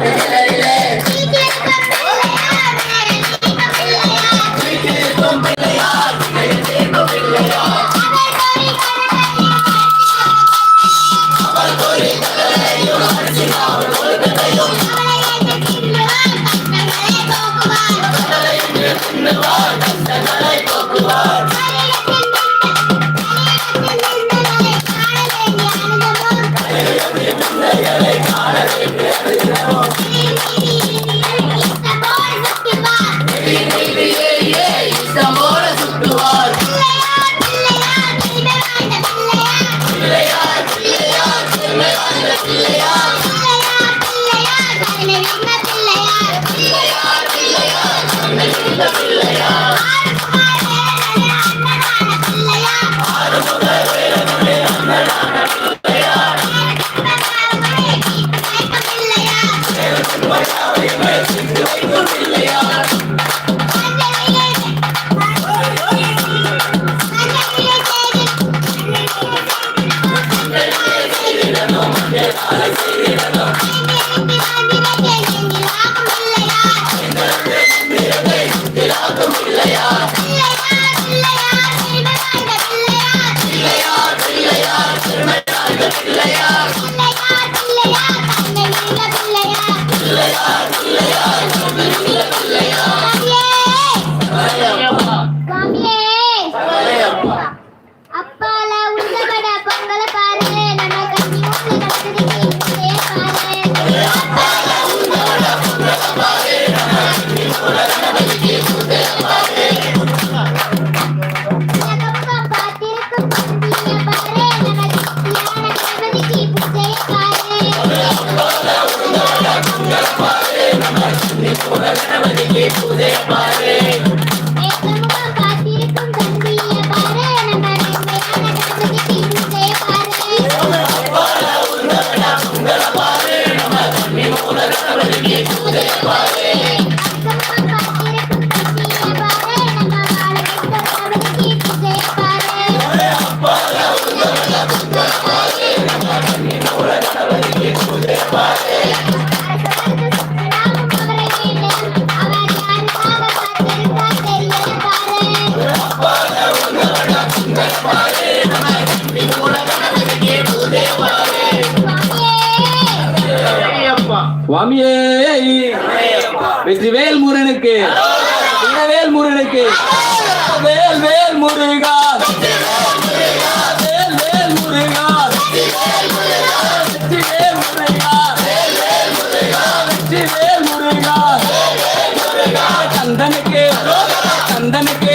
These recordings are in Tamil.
Yeah. Rico. வெற்றிவேல் முருகனுக்கு தினவேல் முருகனுக்கு வேல் வேல் முருகா வேல் வேல் முருகா வெற்றிவேல் முருகா வெற்றிவேல் முருகா சந்தனுக்கு. சந்தனுக்கு.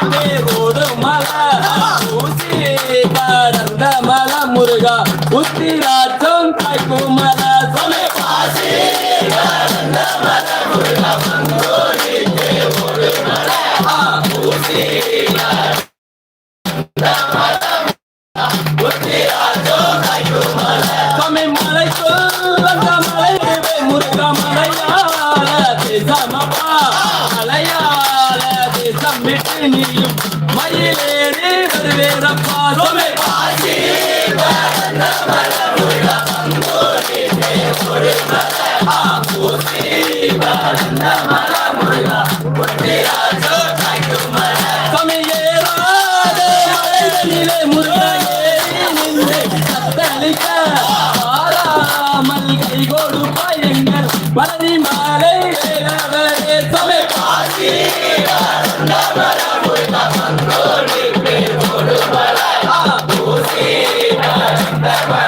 Amen. வலதி மாலை சமய பாசி நகர முழுக்க மன்றோடி Chandra Balai, Chandra Balai, Chandra Balai, Chandra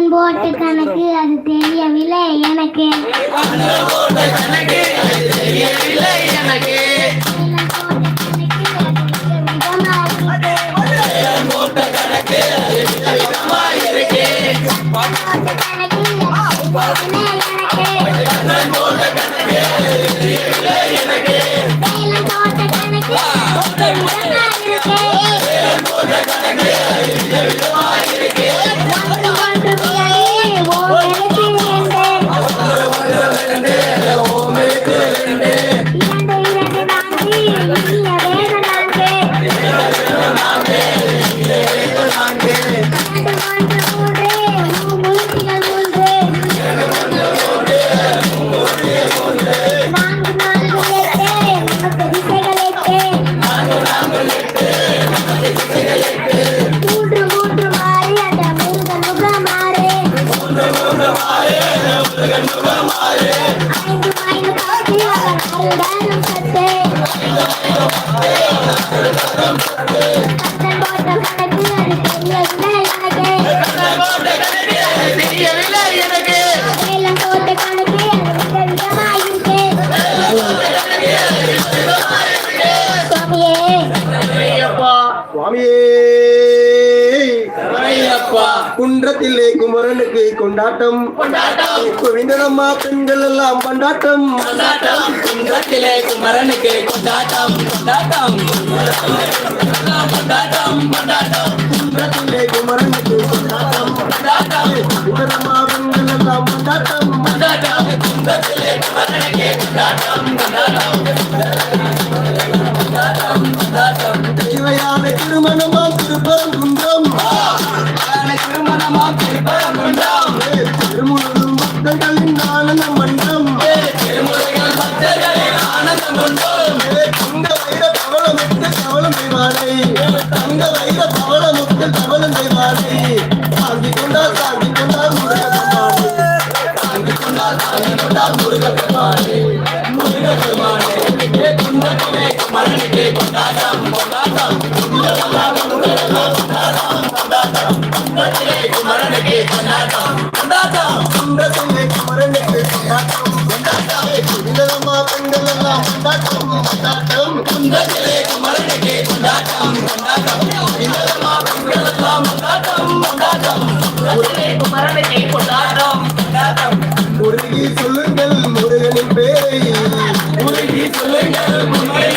அவன் போட்ட கணக்கு அது தெரியவில்லை எனக்கு Yeah. கொண்டாட்டம். குவிந்தனம்மா பெண்கள் எல்லாம் கொண்டாட்டம். கொண்டாட்டம். குமரனுக்கு கொண்டாட்டம். கொண்டாட்டம். கொண்டாட்டம் கொண்டாட்டம் குமரனுக்கு கொண்டாட்டம். கொண்டாட்டம். கொண்டாட்டம். திருமணம் கொண்டாட்டம் கொண்டாட்டம் குன்றத்திலே குமரனுக்கே கொண்டாட்டம் கொண்டாட்டம் இதெல்லாம் இதெல்லாம் கொண்டாட்டம் கொண்டாட்டம் முருகி சொல்லுங்கள் முருகனின் பேரை முருகி சொல்லுங்கள் முருகன்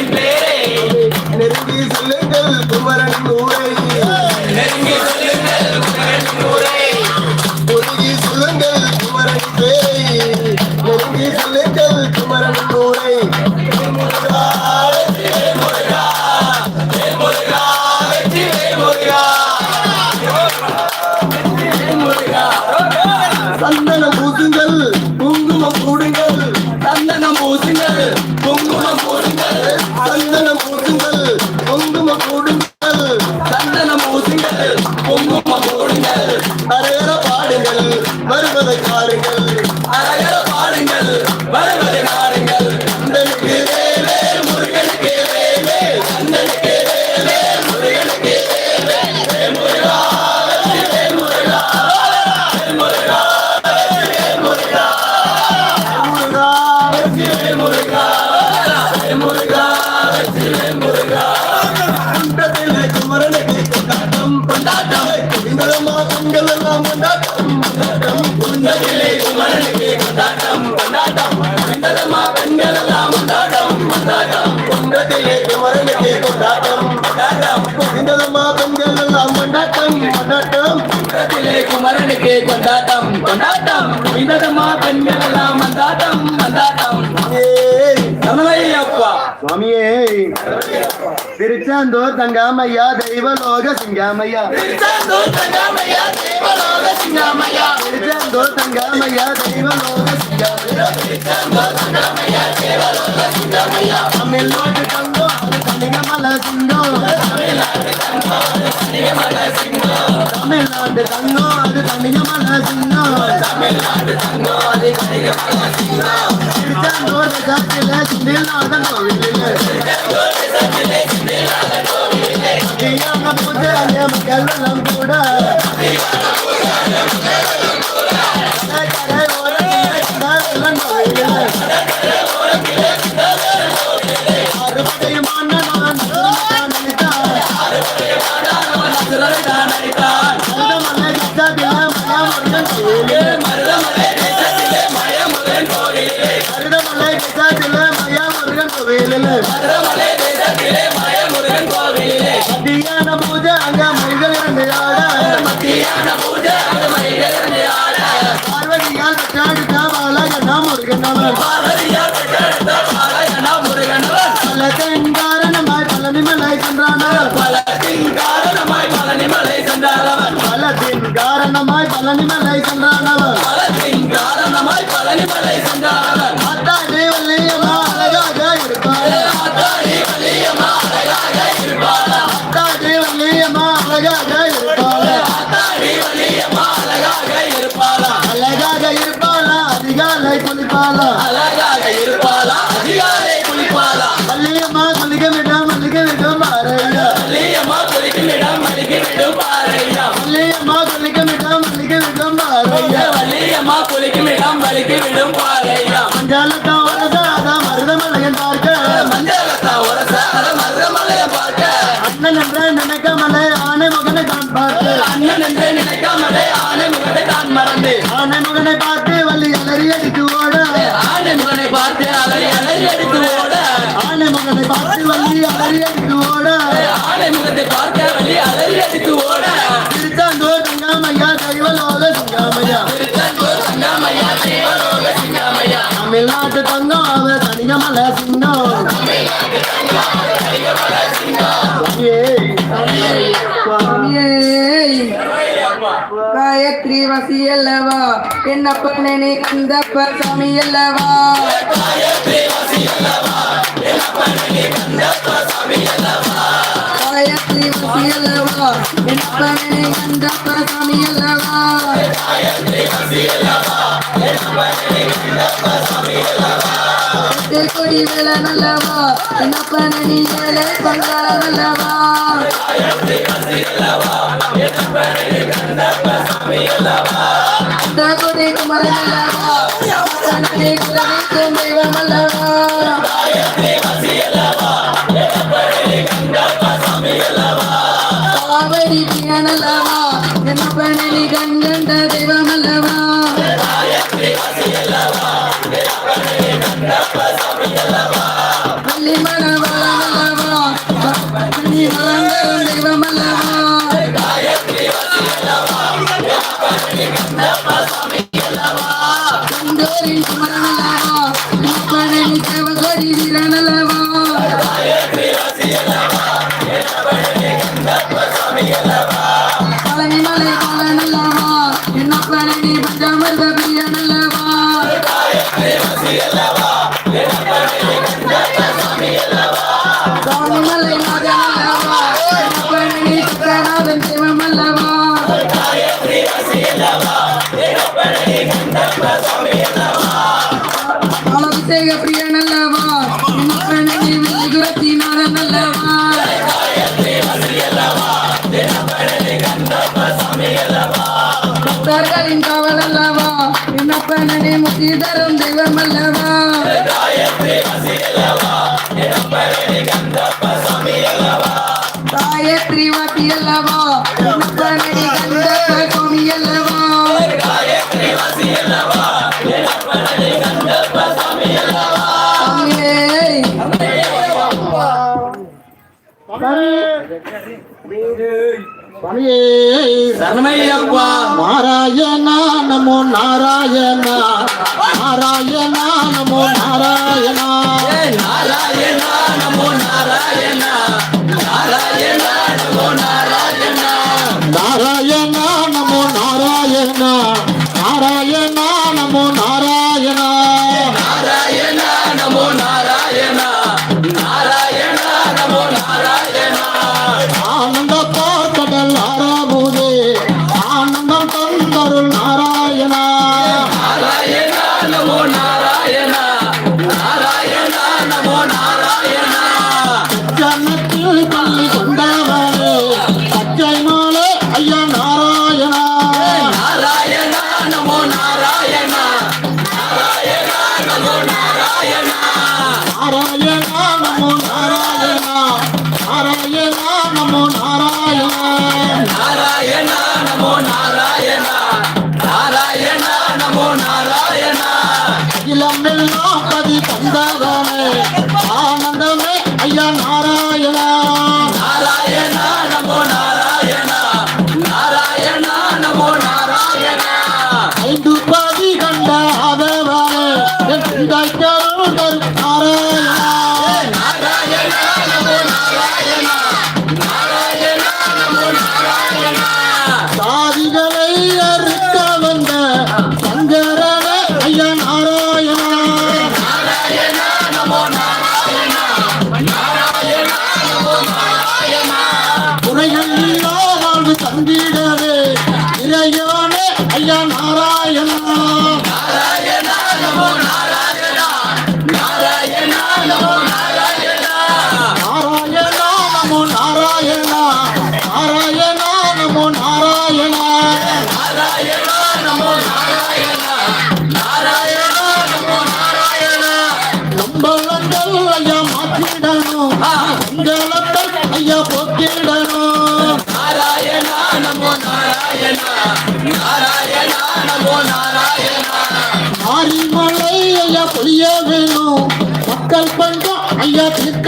கொண்டாட்டம் கொண்டாட்டம். குன்றத்திலே குமரனுக்கு கொண்டாட்டம் கொண்டாட்டம். கண்டதம்மா பெண்கள் எல்லாம் கொண்டாட்டம் ஏய் தமிழையப்பா சுவாமியே திருச்சாந்தூர் தங்காமையா தெய்வலோக சிங்காமையா. திருச்செந்தூர் தங்காமையா தேவலோக சிங்காமையா. திருச்சாந்தூர் தங்காமையா தெய்வலோக சிங்காமையா. தமிழ்நாட்டு தங்கம் அது தனிகமல சிங்கம் தமிழ்நாடு தங்கம் அது தனியமல சிங்கம் திருச்சாந்தூர் காட்டில சிந்தில்நாதன் கோவிலில் அதிகாம கூட முருகனவன் பல பழனிமலை பலத்தின் காரணமாய் பழனிமலை பலத்தின் காரணமாய் பழனிமலை சென்றானவன் குளிப்பாளா? அழகாக இருப்பாளா? அதிகாலை குளிப்பாளா? வள்ளியம்மா குளிக்க விடும் மல்லிக்க விடும் பாறையா வலியம்மா குளிக்கும் இடம் மலிக்கு விடும் பாறையா வள்ளியம்மா குளிக்க விடும் மல்லிக்க விடும் பாறையா வலியம்மா குளிக்கும் இடம் வலிக்கு விடும் பாறையா மஞ்சாலத்தா மல சின்னம் காயத்ரி வசி அல்லவா? என்னப்ப நினை கந்தப்ப சாமி அல்லவா? காயத்ரி வசி அல்லவா? என்னப்ப நினை சாமி அல்லவா? காயத்ரி அல்லவா? என்னப்ப நினை சாமி அல்லவா? கொடி வில நல்லவா? என்னப்பன நீ மேலே பங்கா நல்லவா? அந்த கொடி குமர நல்லவா? தெய்வம் அல்லவா? பழனி முத்தி தரும் தெய்வமல்லவா காயத்ரி வாட்டி அல்லவா அல்லவா? சுவாமியே சரணமையப்பா நாராயணா நமோ நாராயணா. நாராயணா நமோ நாராயணா. நாராயணா நமோ நாராயணா. நாராயணா நமோ நாராயணா. Monaro. ஐயா வேணும் மக்கள் பண்ற ஐயா தீர்த்த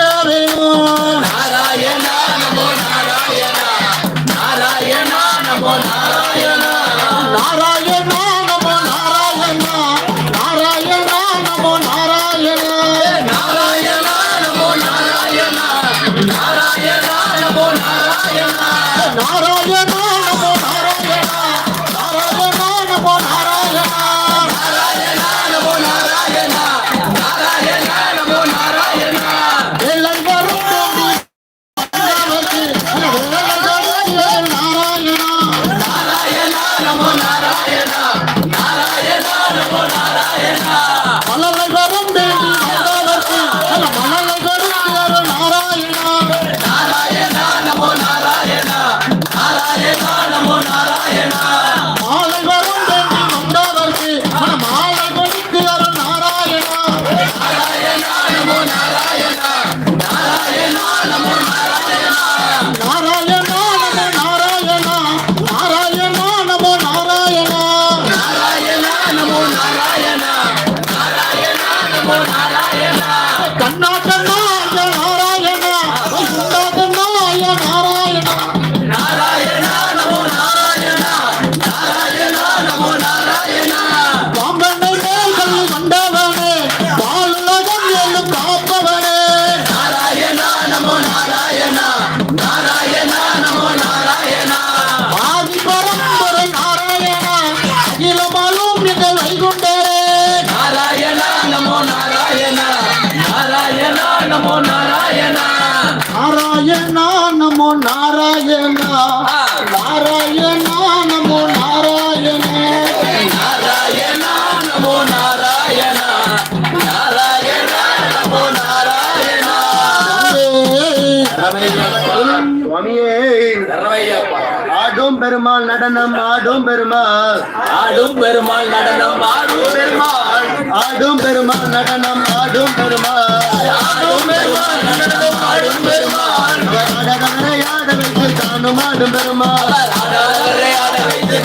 நடனம் ஆடும் பெருமாள். ஆடும் பெருமாள் நடனம் ஆடும் பெருமாள். ஆடும் பெருமாள் நடனம் ஆடும் பெருமாள். ஆடும் பெருமாள் நடனம் ஆடும் பெருமாள். ஆடவரையாட வைத்து தானும் ஆடும் பெருமாள்.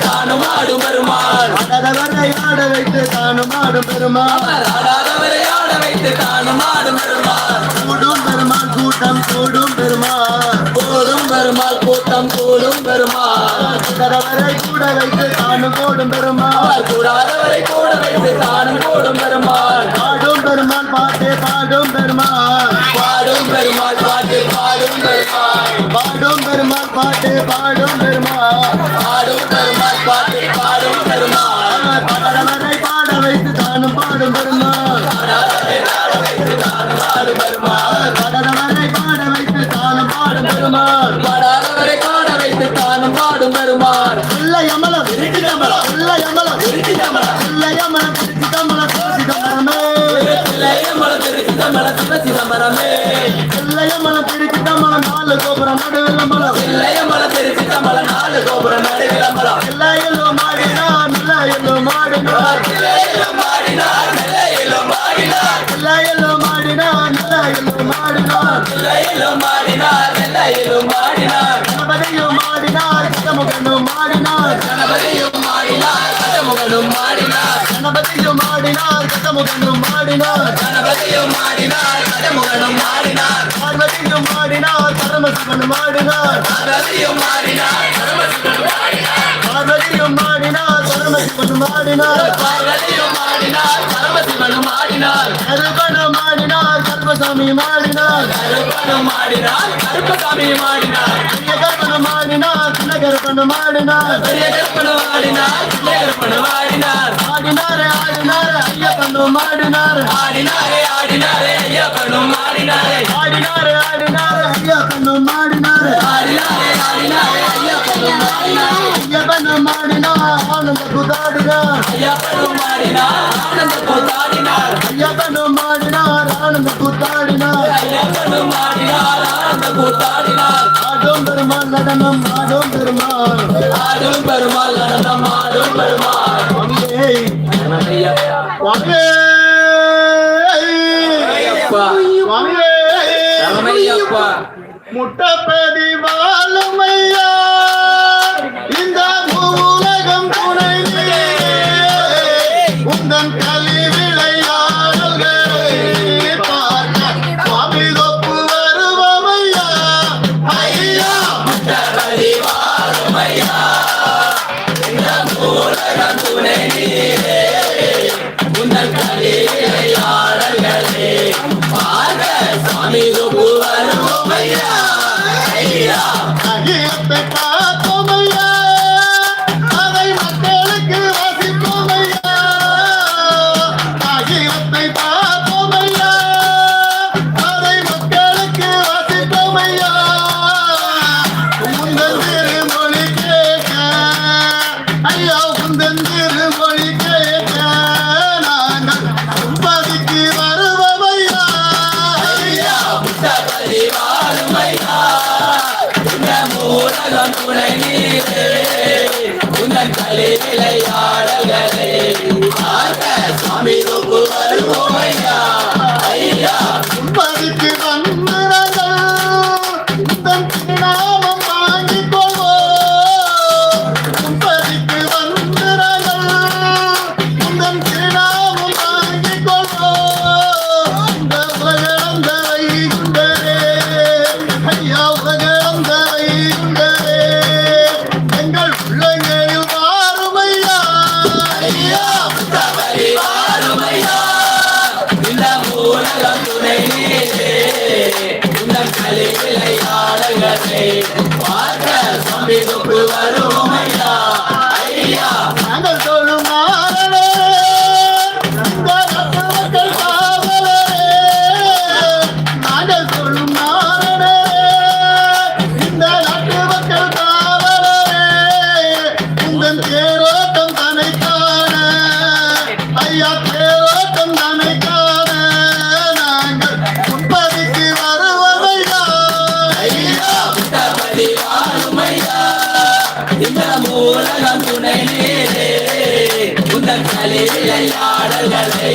தானும் ஆடும் பெருமாள். ஆடவரையாட வைத்து தானும் ஆடும் பெருமாள். ஆடவரையாட வைத்து தானும் ஆடும் பெருமாள். கூடும் பெருமாள் கூட்டம் கூடும் பெருமாள். போதும் பெருமாள் கூடம் கூடும் பெருமாள். ஆடாதவரை கூட வைத்து தானும் கூடும் பெருமாள். கூடாதவரை கூட வைத்து தானும் கூடும் பெருமாள். பாடும் பெருமாள் பாட்டே பாடும் பெருமாள். பாடும் பெருமாள் பாட்டு பாடும் பெருமாள். பாடும் பெருமாள் பாட்டே பாடும் பெருமாள். பாடும் பெருமாள் பாட்டு பாடும் பெருமாள். பாடவரை பாட வைத்து தானும் பாடும் பெருமாள். பாடும் பெருமாள். பாடவரை பாட வைத்து தானும் பாடும் பெருமாள். சிலையம்பலம் திருச்சி தம்பரம் சிவசி தம்பரமே இல்லை அமலம் நாலு கோபுரம் நடுவில் அமலம் சிலையம்பலம் திருச்சி தம்பரம் நாலு கோபுரம் நடு விளம்பரம் இல்லை மாடினார் இல்லை மாடினார் சிலையிலும் மாடினார் நிலையிலும் மாடினார் இல்லை மாடினார் மாடினார் மாடினார் மாடினார் மாடினார் கதமுகனும் மாடினார் மாடினார் கதமுகனும் மாடினார் கணபதியும் மாடினார் கதமுகனும் மாடினார் கணபதியும் மாடினார் கதமுகனும் மாடினார் பார்வதியும் மாடினார் பரமசிவன் மாடினார் கணபதியும் மாடினார் கருமசிவன் மாடினார் பார்வதியும் மாடினார் பரமசிவன் மாடினார் பார்வதியும் மாடினார் பரமசிவனும் மாடினார் கருப்பணம் மாடினார் கர்ப்பசாமி மாடினார் கருப்பனும் மாடினார் கருப்பசாமி மாடினார் பெரிய கருப்பணம் சின்ன கருப்பணம் சின்ன கருப்பனும் மாடினார் ஆடினாரே ஆடினார் ஐயப்பனும் மாடினார் ஆடினாரே ஆடினாரே ஐயப்பனும் ஆடினாரே. ஆடினாரே ஆடினார் ஐயப்பனும் மாடினார் ஆடினாரே ஆடினாரே ஐயப்பனும் ஆடினார். ஐயப்பனும் மாடினார் ஆனந்த குதாடினார் ஐயப்பனும் ஆடினார் ஆனந்த கூத்தாடினார் ஐயப்பனும் மாடினார் ஆனந்த குத்தாடினார் ஐயப்பனும் ஆடினார் ஆனந்த கூத்தாடினார் ஆடும் பெருமாள் நடனம் ஆடும் பெருமாள். ஆடும் பெருமாள் நடனம் ஆடும் பெருமாள். ஐயப்பா Mira மூலகம் துணை நேரே உந்தன் கலை விளையாடல்களை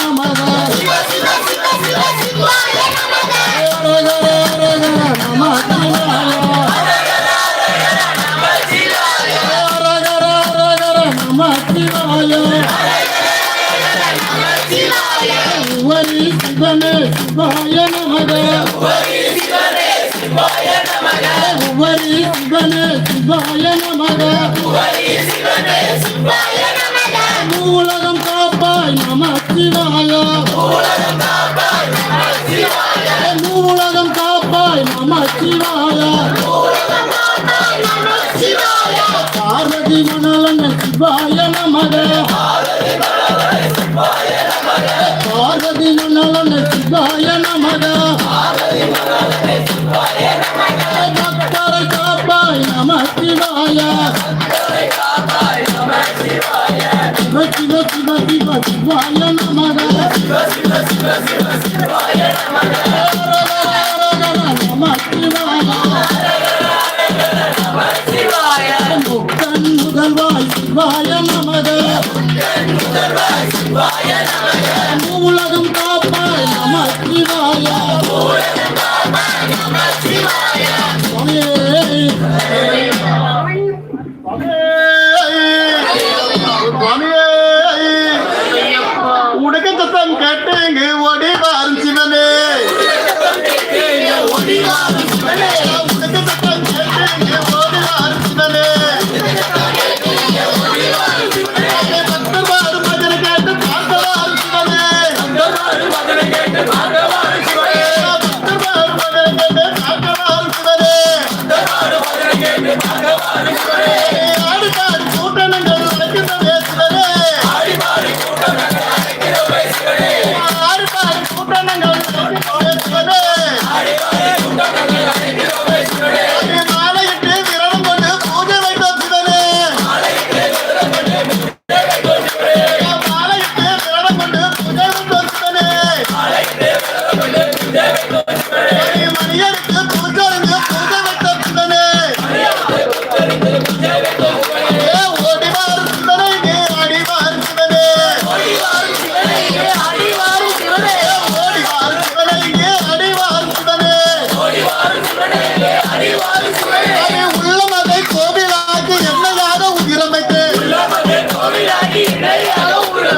አለን አማራ